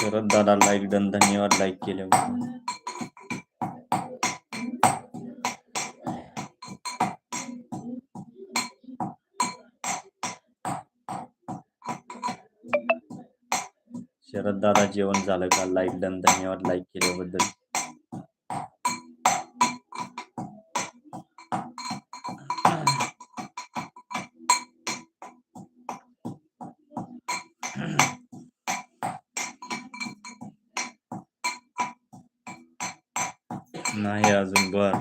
शरद दादा like done धन्यवाद like केल्याबद्दल शरद दादा जेवण झालं का? लाईक डन धन्यवाद लाईक केल्याबद्दल. बर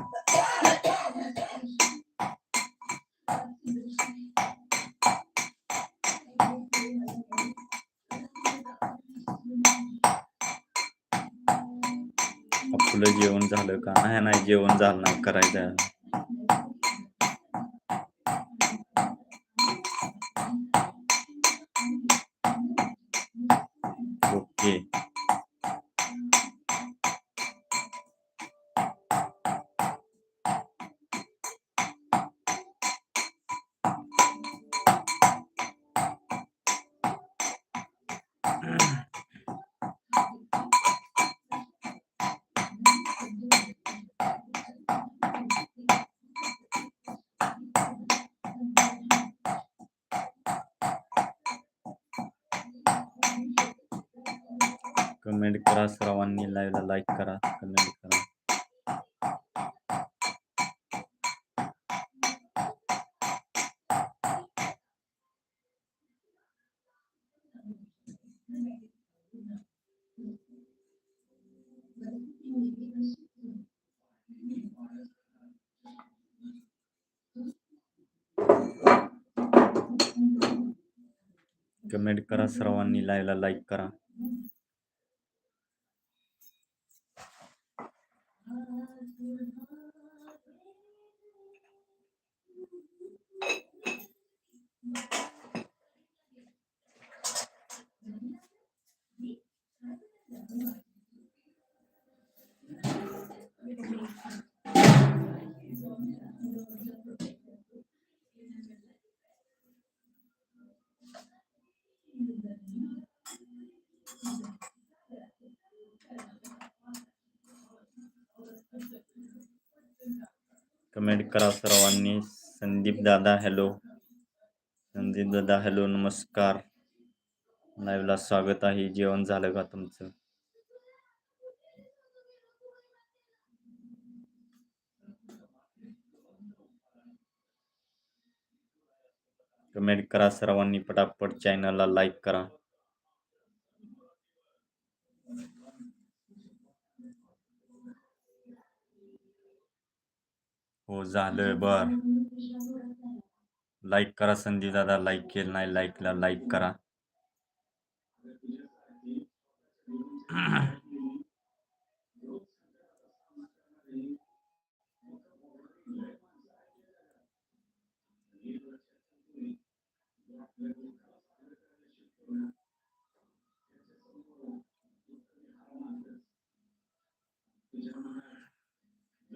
आपलं जेवण झालं का? नाही नाही जेवण झालं नाही करायचं. ओके. कमेंट करा सर्वांनी लाईव्हला लाईक करा. कमेंट करा सर्वांनी. संदीप दादा हॅलो संदीप दादा हॅलो नमस्कार. लाईव्हला स्वागत आहे. जेवण झालं का तुमचं? कमेंट करा सर्वांनी. पटापट चॅनलला लाईक करा. हो झालं बर. लाईक करा संदीप दादा लाईक केलं नाही लाईकला लाईक करा.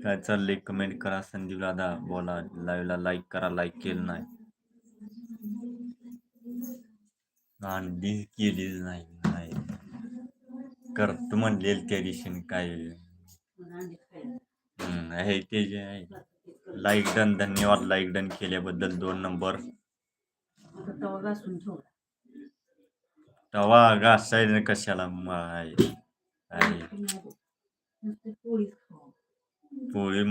काय चाललंय? कमेंट करा. संदीप दादा बोला. लाईव्हला लाईक करा. लाईक केलं नाही. आणि केलीच नाही. नाही. करतो म्हणले त्या दिवशी काय आहे ते जे आहे. लाईक डन धन्यवाद. लाईक डन केल्याबद्दल दोन नंबर तवा घासून ठेवला कशाला आहे. पोळी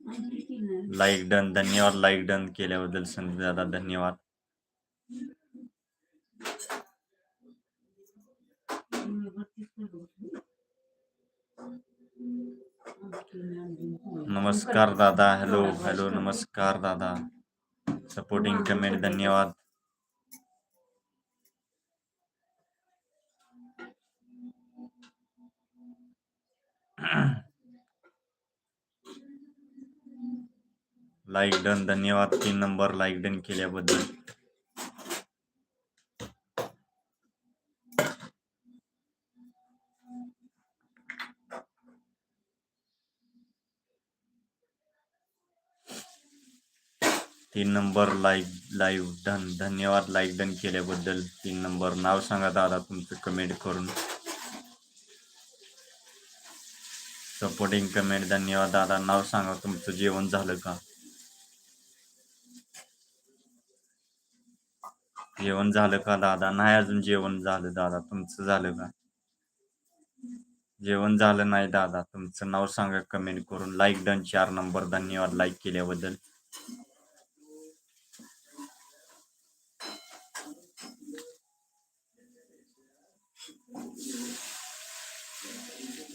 आणखी लाईक डन, धन्यवाद लाईक डन केल्याबद्दल संदीप दादा, धन्यवाद. नमस्कार दादा हॅलो हॅलो नमस्कार दादा. सपोर्टिंग कमेंट धन्यवाद. लाईक डन धन्यवाद. तीन नंबर लाईक डन केल्याबद्दल. तीन नंबर लाईक लाईव्ह डन धन्यवाद. लाईक डन केल्याबद्दल तीन नंबर नाव सांगा दादा तुमचं कमेंट करून. सपोर्टिंग कमेंट धन्यवाद दादा. नाव सांगा तुमचं जेवण झालं का? जेवण झालं का दादा? नाही अजून जेवण झालं दादा. तुमचं झालं का? जेवण झालं नाही दादा. तुमचं नाव सांगा कमेंट करून. लाईक डन चार नंबर धन्यवाद. लाईक केल्याबद्दल.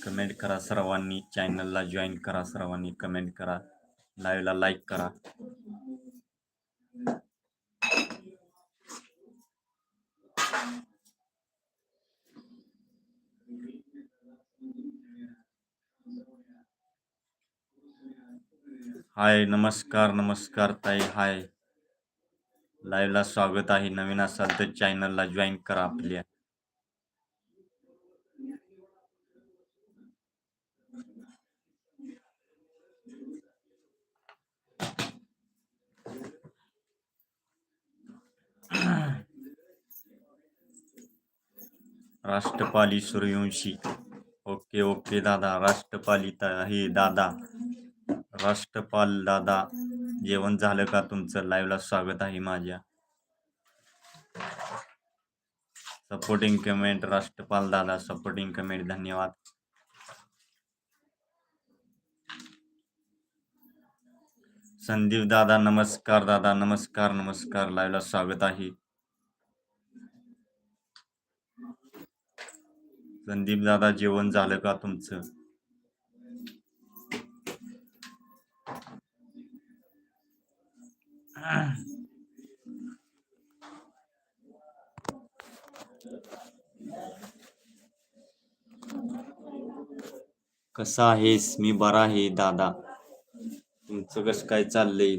कमेंट करा सर्वांनी. चॅनलला जॉईन करा सर्वांनी. कमेंट करा. लाईव्हला लाईक करा. हाय नमस्कार नमस्कार ताई हाय. लाईव्हला स्वागत आहे. नवीन असाल तर चॅनलला जॉईन करा आपल्या राष्ट्रपाली सूर्यवंशी. ओके ओके दादा. राष्ट्रपाली आहे दादा. राष्ट्रपाल दादा जेवण झालं का तुमचं? लाईव्हला स्वागत आहे माझ्या. सपोर्टिंग कमेंट राष्ट्रपाल दादा सपोर्टिंग कमेंट धन्यवाद. संदीप दादा नमस्कार दादा नमस्कार नमस्कार. लाईव्हला स्वागत आहे. संदीप दादा जेवण झालं का तुमचं? कसा आहेस? मी बरा आहे दादा. तुमचं कसं काय चाललंय?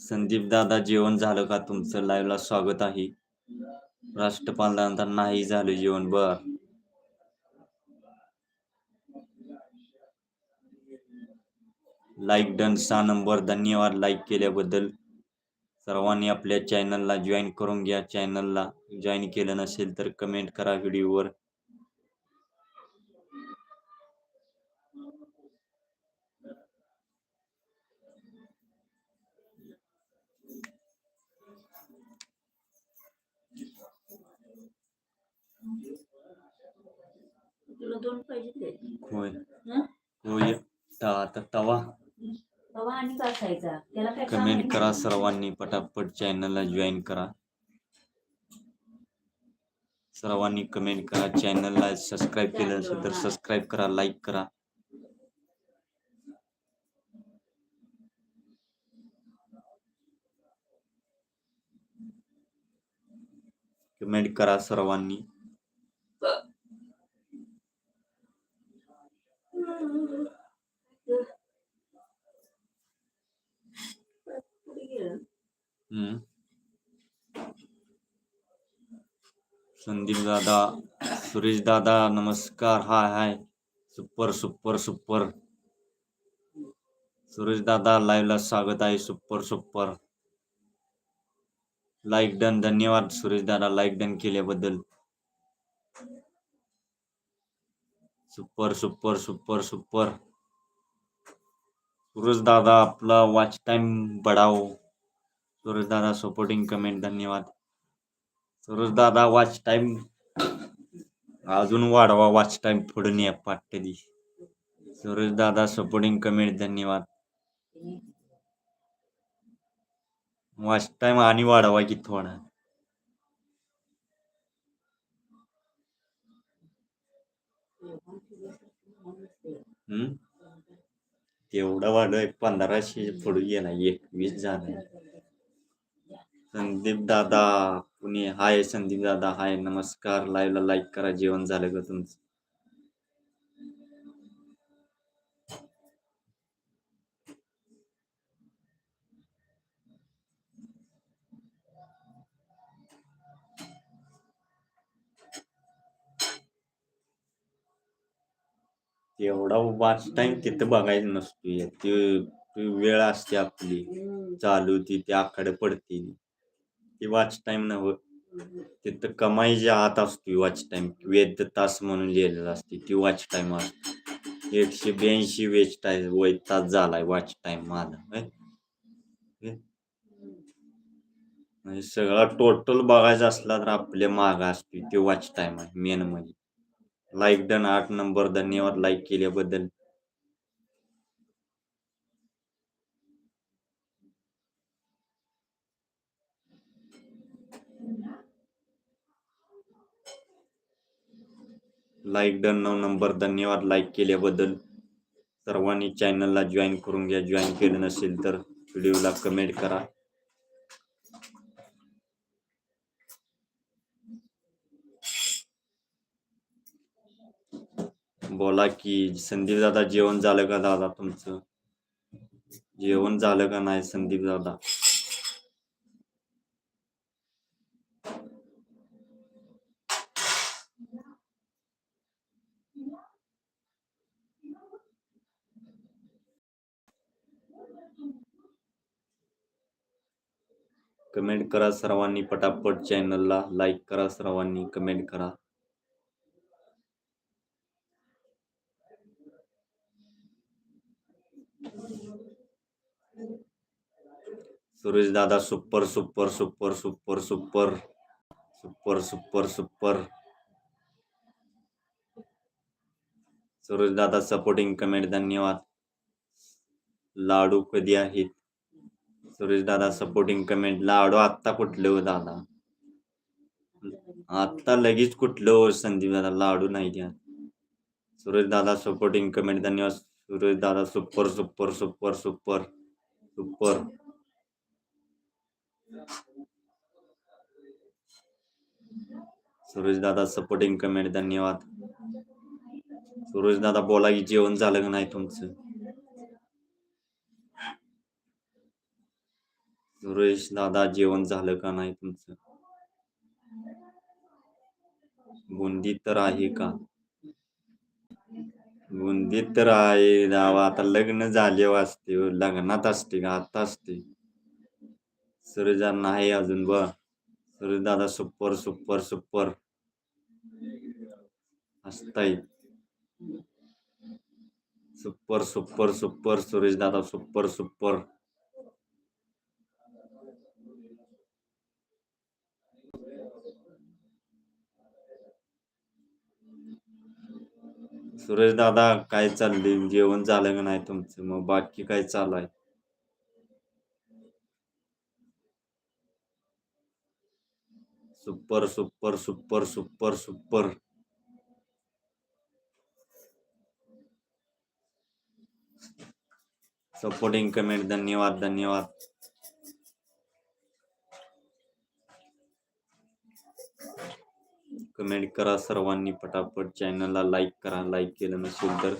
संदीप दादा जेवण झालं का? तुमचं लाईव्हला स्वागत आहे. राष्ट्रपाल दादा नाही झालं जेवण. बर. लाईक डन सहा नंबर धन्यवाद लाईक केल्याबद्दल. सर्वांनी आपल्या चॅनलला जॉईन करून घ्या. चॅनलला जॉईन केलं नसेल तर कमेंट करा व्हिडिओवर तुला दोन पाहिजे होय? होय. आता तवा त्याला काय काम कमेंट? करा सर्वांनी पटापट चॅनलला जॉईन करा. सर्वांनी कमेंट करा चॅनलला सबस्क्राईब केलं नसेल तर सबस्क्राईब करा लाईक करा. कमेंट करा सर्वांनी पुढे गेलं. हम्म. संदीप दादा सुरेश दादा नमस्कार hi hi. Super super super. Suresh दादा लाईव्हला स्वागत आहे. Super super. लाईक डन धन्यवाद सुरेश दादा लाईक डन केल्याबद्दल. Super super super super. Suresh दादा आपला वॉच टाइम बढाओ. सुरेश दादा सपोर्टिंग कमेंट धन्यवाद. सुरेश दादा वॉच टाइम अजून वाढवा वॉच टाइम पुढे न्या पाट्टे दी. सुरेश दादा सपोर्टिंग कमेंट धन्यवाद. वॉच टाइम आणि वाढवा की थोडा. हम्म? तेवढा वाढवाय पंधराशे पुढे येणार एकवीस जाणार संदीप दादा. पुणे. हाय संदीप दादा हाय नमस्कार. लाईव्हला लाईक करा जेवण झालं का तुमचं? एवढा वाच टाइम तिथं बघायचं नसतो ते ते वेळ असते आपली. चालू ती त्या आकडे पडते. ती वाच टाइम नव तिथं कमाईच्या आत असतो वॉच टाइम वेद तास म्हणून लिहिलेलं असते ती वॉच टाइम असते. एकशे ब्याऐंशी वेच टाइम वय तास झालाय वॉच टाइम माझा म्हणजे सगळा टोटल बघायचा असला तर आपल्या माग असते ते वॉच टाइम आहे मेन म्हणजे. लाईक डन आठ नंबर धन्यवाद लाईक केल्याबद्दल. लाईक डन नऊ नंबर धन्यवाद. लाईक केल्याबद्दल सर्वांनी चॅनलला जॉईन करून घ्या. जॉईन केलं नसेल तर व्हिडिओला कमेंट करा. बोला की संदीप दादा जेवण झालं का दादा तुमचं? जेवण झालं का नाही संदीप दादा? कमेंट करा सर्वांनी पटापट चॅनलला लाईक करा सर्वांनी कमेंट करा. सुरेश दादा super super super super super. Super super super. Suresh दादा सपोर्टिंग कमेंट धन्यवाद. लाडू कधी आहेत? सुरेश दादा सपोर्टिंग कमेंट लाडू आत्ता कुठले हो दादा? आत्ता लगेच कुठलं हो संदीप दादा? लाडू नाही द्या. सुरेश दादा सपोर्टिंग कमेंट धन्यवाद. सुरेश दादा super super super super super Suresh दादा सपोर्टिंग कमेंट धन्यवाद. सुरेश दादा बोला की जेवण झालं नाही तुमचं? सुरेश दादा जेवण झालं का नाही तुमचं? बुंदी तर आहे का? बुंदी तर आहे दावा आता लग्न झाले हो असते हो. लग्नात असते का? आता असते. सुरेशदा नाही अजून ब सुरेश दादा सुपर सुपर सुपर. असताय सुपर सुपर सुपर. सुरेश दादा सुपर सुपर. सुरेश दादा काय चालले जेवण झालं का नाही तुमचं? मग बाकी काय चालू आहे? Super super super super super. Supporting comment धन्यवाद धन्यवाद. कमेंट करा सर्वांनी पटापट. चॅनलला लाईक करा. लाईक केलं नसेल तर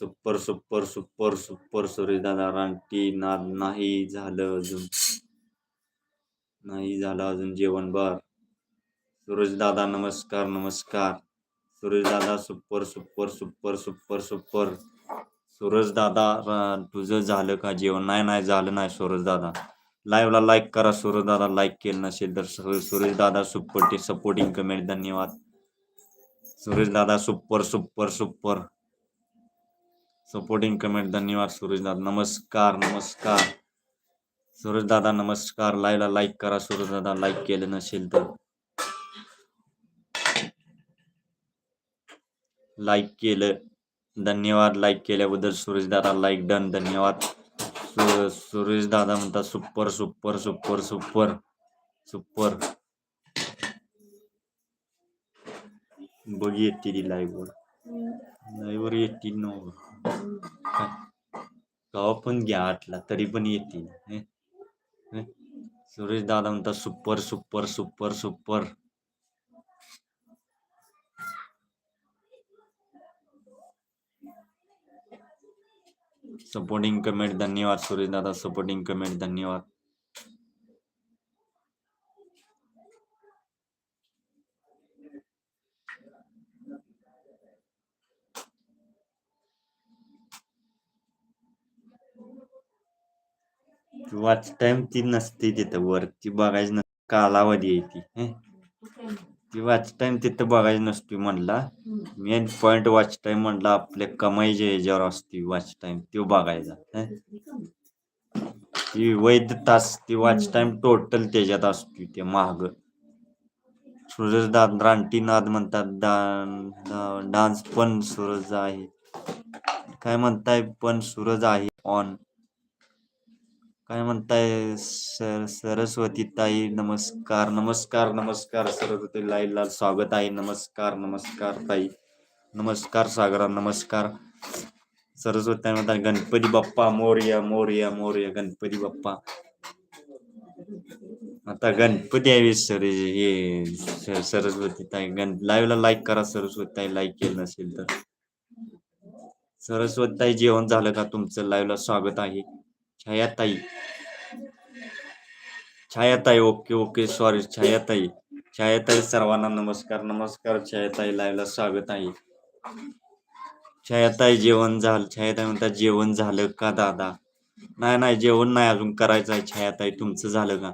सुपर सुपर सुपर सुपर सूर्यदादा रानटी ना नाही झालं अजून. नाही झालं अजून जेवण बर. सूरजदादा नमस्कार नमस्कार. सूरज दादा super super super super super सूरजदादा तुझं झालं का जेवण? नाही नाही झालं नाही सूरजदादा लाईव्हला लाईक करा सूरज दादा लाईक केलं नसेल तर सूरज दादा सुपर सपोर्टिंग कमेंट धन्यवाद. सूरज दादा super super super supporting comment धन्यवाद सूरज नमस्कार नमस्कार. सूरज दादा नमस्कार. लाईव्हला लाईक करा सूरज दादा लाईक केलं नसेल तर. लाईक केलं. धन्यवाद लाईक केल्याबद्दल सुरेश दादा लाईक डन धन्यवाद. सुरेश दादा म्हणतात super super super super super. बघ येते ती लाईव्ह वर. लाईव्ह वर येते न हो. गाव पण घ्या आटला तरी पण येतील सुरेश दादा म्हणतात super super super super. Supporting comment धन्यवाद सुरेश दादा. सपोर्टिंग कमेंट धन्यवाद. वाच टाइम ती नसते तिथं. वरती बघायची कालावधी आहे ती ती वॉच टाइम तिथं बघायची नसतो म्हणला. मेन पॉइंट वॉच टाइम म्हणला आपले कमाई जे ह्याच्यावर असते वॉच टाइम तो बघायचा. हं. ती वैध तास ती वॉच टाइम टोटल त्याच्यात असतो ते महाग सूरज दाद रानटी नाद म्हणतात डा- डान्स पण सूरज आहे. काय म्हणताय पण सूरज आहे ऑन काय म्हणताय? सर सरस्वती ताई नमस्कार नमस्कार नमस्कार. सरस्वती लाईला स्वागत आहे. नमस्कार नमस्कार ताई. नमस्कार सागरा नमस्कार. सरस्वती ताई म्हणतात गणपती बाप्पा मोर्या मोर्या मोर्या गणपती बाप्पा. आता गणपती आहे सर. हे सरस्वती ताई गण लाईव्हला लाईक करा. सरस्वती ताई लाईक केलं नसेल तर. सरस्वती ताई जेवण झालं का? तुमचं लाईव्हला स्वागत आहे. छायाताई छायाताई ओके ओके सॉरी छायाताई छायाताई सर्वांना नमस्कार नमस्कार छायाताई लाईव्हला स्वागत आहे. छायाताई जेवण झालं छायाताई म्हणतात जेवण झालं का दादा? नाही नाही जेवण नाही अजून करायचं आहे छायाताई तुमचं झालं का?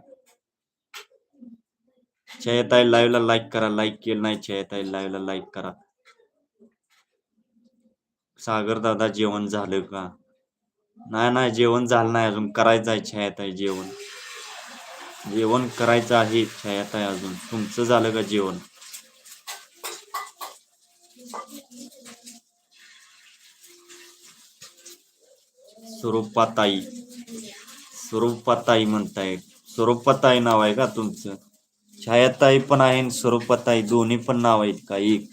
छायाताई लाईव्हला लाईक करा लाईक केलं नाही छायाताई लाईव्हला लाईक करा. सागर दादा जेवण झालं का? नाही नाही जेवण झालं नाही अजून. करायचं आहे छायाताई जेवण. जेवण करायचं आहे छायाताई अजून. तुमचं झालं का जेवण? स्वरूपाताई. स्वरूपाताई म्हणताय. स्वरूपाताई नाव आहे का तुमचं? छायाताई पण आहे आणि स्वरूपाताई दोन्ही पण नाव आहेत का? एक.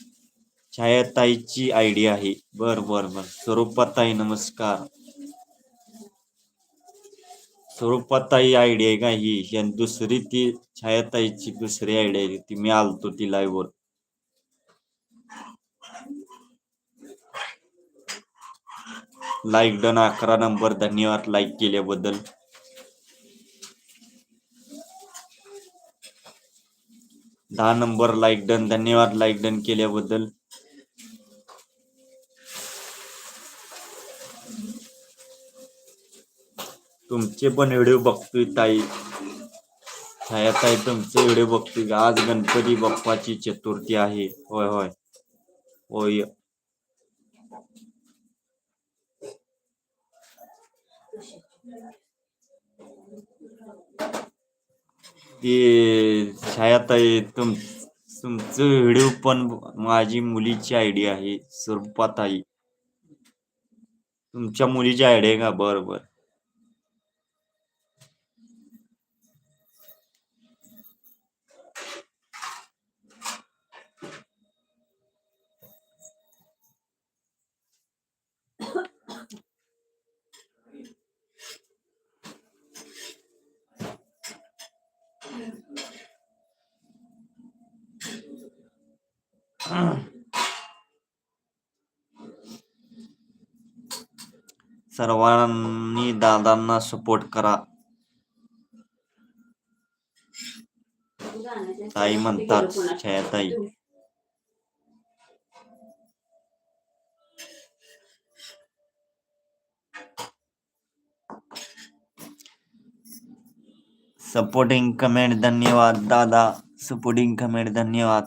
छायाताईची आयडी आहे. बर बर बर. स्वरूपाताई नमस्कार. स्वरूपाताई आयडी आहे का ही? आणि दुसरी ती छायाताईची दुसरी आयडी आहे. ती मी आलतो ती लाईव्ह वर. लाईक डन अकरा नंबर धन्यवाद लाईक केल्याबद्दल. दहा नंबर लाईक डन धन्यवाद लाईक डन केल्याबद्दल. तुमचे पण व्हिडिओ बघतोय ताई. छायाताई तुमचे व्हिडिओ बघतोय का? आज गणपती बाप्पाची चतुर्थी आहे. होय होय. होय. ते छायाताई तुम तुमचं व्हिडिओ पण माझी मुलीची आयडी आहे स्वरूपाताई तुमच्या मुलीची आयडी आहे का? बरं बरं. सर्वांनी दादांना सपोर्ट करा. ताई म्हणतात, छायाताई. सपोर्टिंग कमेंट धन्यवाद दादा. सपोर्टिंग कमेंट धन्यवाद.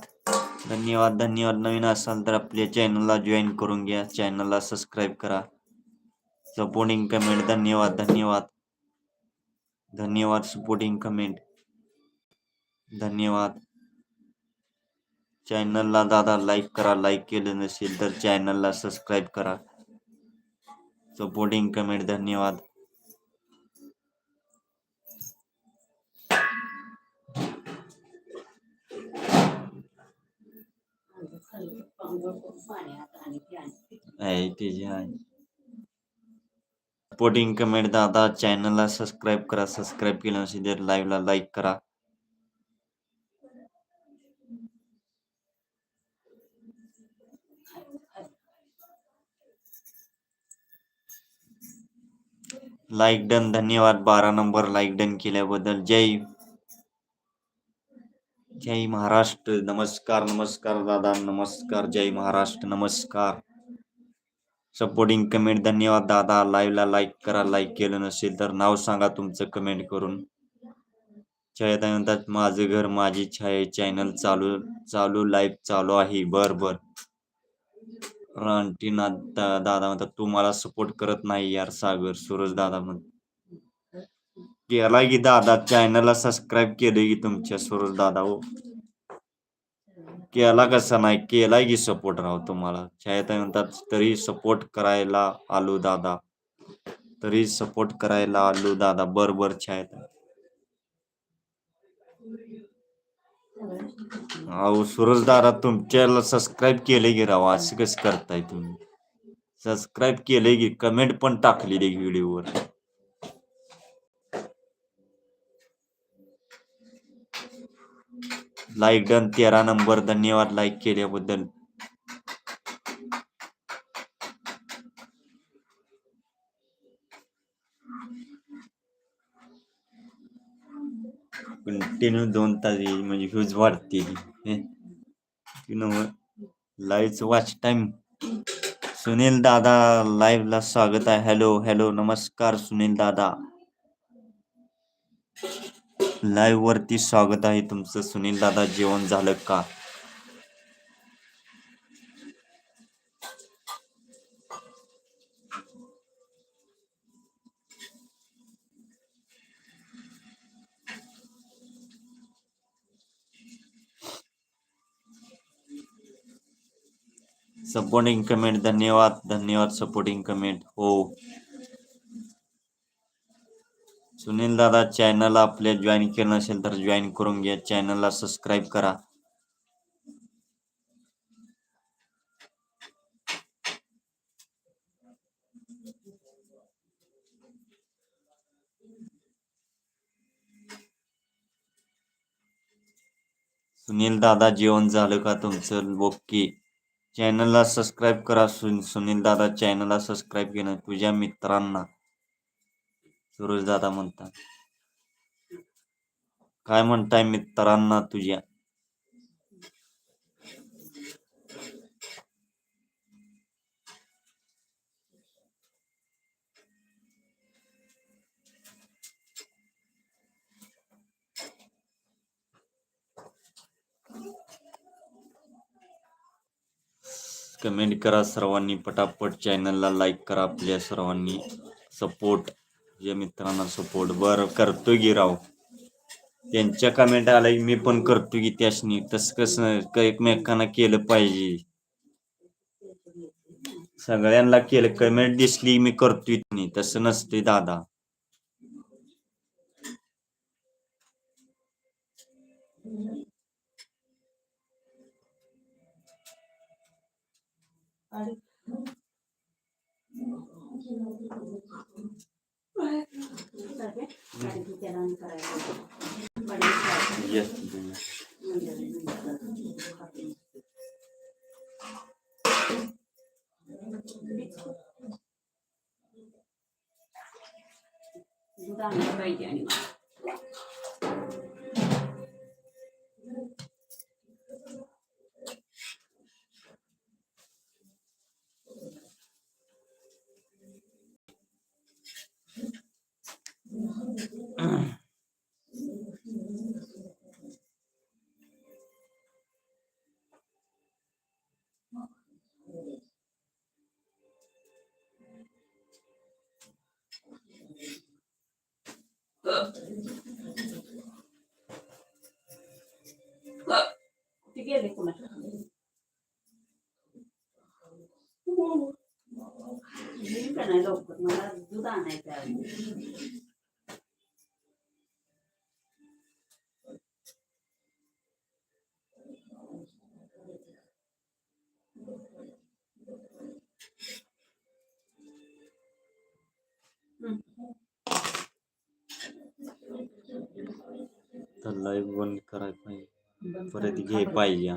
धन्यवाद धन्यवाद. नवीन असाल तर आपल्या चॅनलला जॉईन करून घ्या. चॅनलला सबस्क्राईब करा. सपोर्टिंग कमेंट धन्यवाद धन्यवाद. धन्यवाद सपोर्टिंग कमेंट धन्यवाद. चॅनलला दादा लाईक करा. लाईक केलं नसेल तर चॅनलला सबस्क्राईब करा. सपोर्टिंग कमेंट धन्यवाद. सपोर्टिंग कमेंट दादा चॅनलला सबस्क्राईब करा सबस्क्राईब केलं नसेल तर लाईव्हला लाईक करा लाईक डन धन्यवाद बारा नंबर लाईक डन केल्याबद्दल जय जय महाराष्ट्र. नमस्कार नमस्कार दादा. नमस्कार जय महाराष्ट्र. नमस्कार. सपोर्टिंग कमेंट धन्यवाद दादा. लाईव्हला लाईक करा लाईक केलं नसेल तर नाव सांगा तुमचं कमेंट करून. छायाताई म्हणतात माझं घर माझी छाया चॅनल चालू चालू लाईव्ह चालू आहे. बर बर. रानटीनाथ दा- दादा म्हणतात तू मला सपोर्ट करत नाही यार सागर. सूरज दादा म्हण केला की दादा चॅनलला सबस्क्राईब केले की तुमच्या सूरज दादा हो केला कसा नाही केलाय की सपोर्ट राव तुम्हाला छायाताई म्हणतात तरी सपोर्ट करायला आलो दादा। तरी सपोर्ट करायला आलो दादा बर बर छायाताई अहो सूरज दादा तुमच्याला सबस्क्राईब केले की राव असं कसं करताय तुम्ही सबस्क्राईब केले की कमेंट पण टाकलेली व्हिडिओवर लाईक डन तेरा नंबर धन्यवाद लाईक केल्याबद्दल. कंटिन्यू दोन तास येईल म्हणजे व्ह्यूज वाढतील. लाईव्ह वॉच टाइम सुनील दादा लाईव्ह ला स्वागत आहे. हॅलो हॅलो नमस्कार सुनील दादा. लाईव्ह वरती स्वागत आहे तुमचं. सुनील दादा जेवण झालं का? सपोर्टिंग कमेंट धन्यवाद. धन्यवाद सपोर्टिंग कमेंट हो. सुनील दादा चॅनल आपल्या जॉईन केलं नसेल तर जॉईन करून घ्या. चॅनलला सबस्क्राईब करा. सुनील दादा जेवण झालं का तुमचं? ओके चॅनलला सबस्क्राईब करा. सुनील दादा चॅनलला सबस्क्राईब केलं तुझ्या मित्रांना. सुरेश दादा म्हणतात. काय म्हणताय मित्रांना तुझ्या? कमेंट करा सर्वांनी पटापट चॅनलला लाईक करा आपल्या सर्वांनी. सपोर्ट जे मित्रांना सपोर्ट बर करतो की राव? त्यांच्या कमेंट आला की मी पण करतो की त्याशनी तस कसं एकमेकांना केलं पाहिजे. सगळ्यांना केलं. कमेंट दिसली मी करतोय नाही तसं नसते दादा. Yes. दूध ते गेले कोणाच्या नाही लवकर मला दूध आणायचं तर लाईव्ह बंद करायला पाहिजे परत घे पाहिजे.